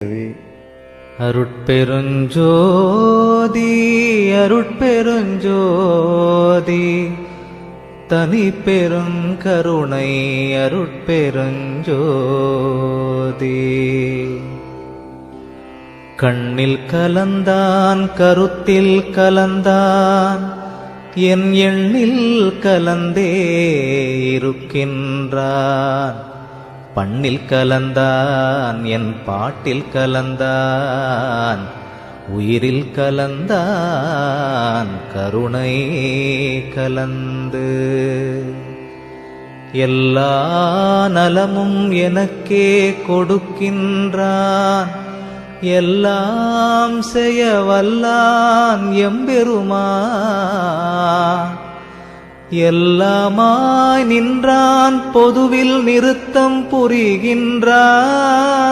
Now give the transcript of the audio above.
அருட்பெருஞ்சோதி அருட்பெருஞ்சோதி தனி பெருங்கருணை அருட்பெருஞ்சோதி. கண்ணில் கலந்தான் கருத்தில் கலந்தான் என் எண்ணில் கலந்தே இருக்கின்றான். பண்ணில் கலந்தான் என் பாட்டில் கலந்தான் உயிரில் கலந்தான் கருணை கலந்து. எல்லா நலமும் எனக்கே கொடுக்கின்றான் எல்லாம் செய்ய வல்லான் எம்பெருமான். எல்லாமாய் நின்றான் பொதுவில் நிறுத்தம் புரிகின்றான்.